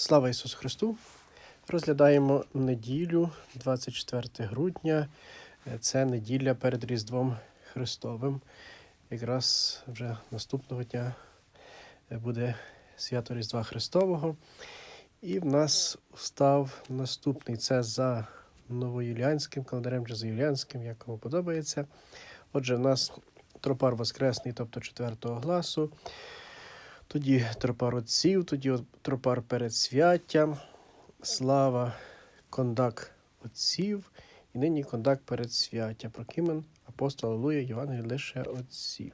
Слава Ісусу Христу! Розглядаємо неділю 24 грудня. Е, Це неділя перед Різдвом Христовим. Якраз вже наступного дня е, буде свято Різдва Христового. І в нас став наступний це за новоюліанським календарем чи за юліанським, як кому подобається. Отже, в нас тропар Воскресний, тобто 4 гласу. Тоді тропар отців, тоді тропар перед святтям, слава кондак отців, і нині кондак перед свяття. Прокимен апостол Аллилуйя, Євангелій лише отців.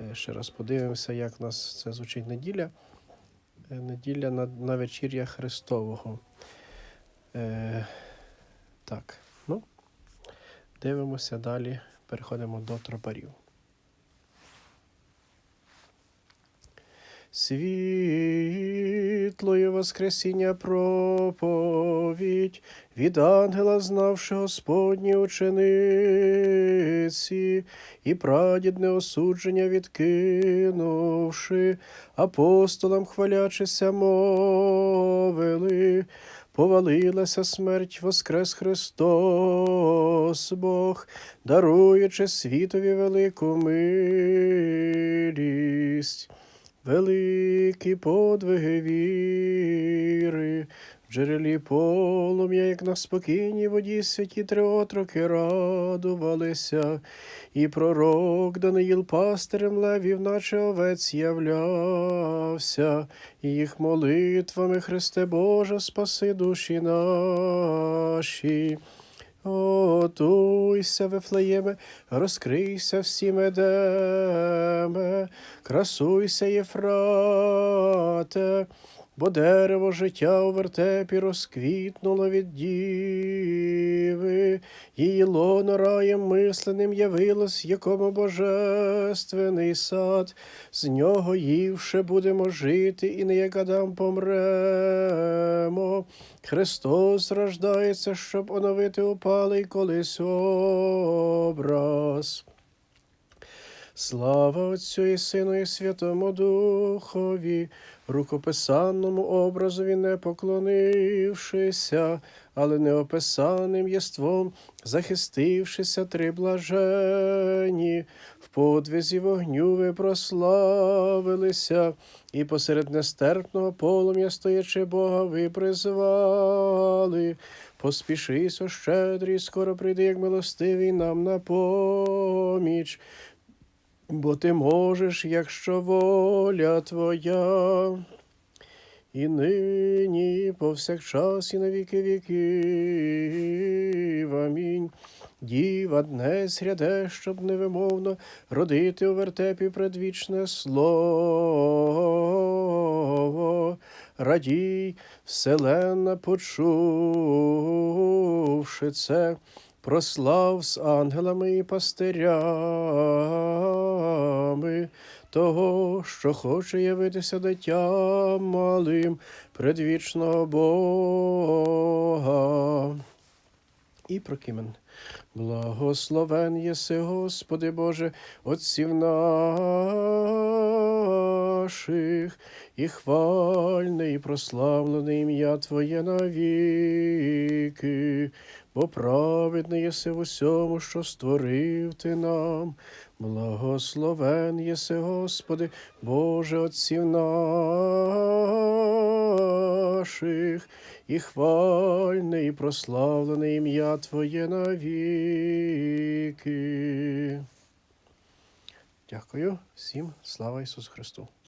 Е, Ще раз подивимося, як в нас це звучить неділя. Е, Неділя на, на вечір'я Христового. Е, так, ну, дивимося далі, переходимо до тропарів. Світлої Воскресіння проповідь від ангела, знавши Господні учениці, і прадідне осудження відкинувши, апостолам хвалячися мовили. Повалилася смерть, воскрес Христос Бог, даруючи світові велику милість. Великі подвиги віри, в джерелі полум'я, як на спокійній воді святі три отроки радувалися, і пророк Даниїл пастирем левів, наче овець являвся, і їх молитвами, Христе Боже, спаси душі наші. Готуйся, Вифлеєме, розкрийся всім едеме, красуйся, Єфрате, бо дерево життя у вертепі розквітнуло від діви, її лоно раєм мисленим явилось, якому божественний сад, з нього ївши будемо жити, і не як Адам помремо. Христос рождається, щоб оновити упалий колись образ. Слава Отцю і Сину, і Святому Духові, рукописанному образові не поклонившися, але неописаним єством, захистившися три блажені, в подвизі вогню ви прославилися, і посеред нестерпного полум'я стоячи Бога ви призвали. Поспішися, щедрий, скоро прийди, як милостивий нам на поміч. Бо ти можеш, якщо воля твоя, і нині, повсякчас, і на віки. Амінь. Діва днес ряде, щоб невимовно родити у вертепі предвічне слово. Радій, вселенна, почувши це, прослав з ангелами і пастирями того, що хоче явитися дитям малим предвічного Бога. І прокимен. Благословен єси, Господи Боже, отців наших, і хвальне, і прославлене ім'я Твоє навіки, бо праведне єси в усьому, що створив Ти нам. Благословен єси, Господи, Боже отців наших, і хвальне, і прославлене ім'я Твоє навіки. Дякую всім, слава Ісусу Христу!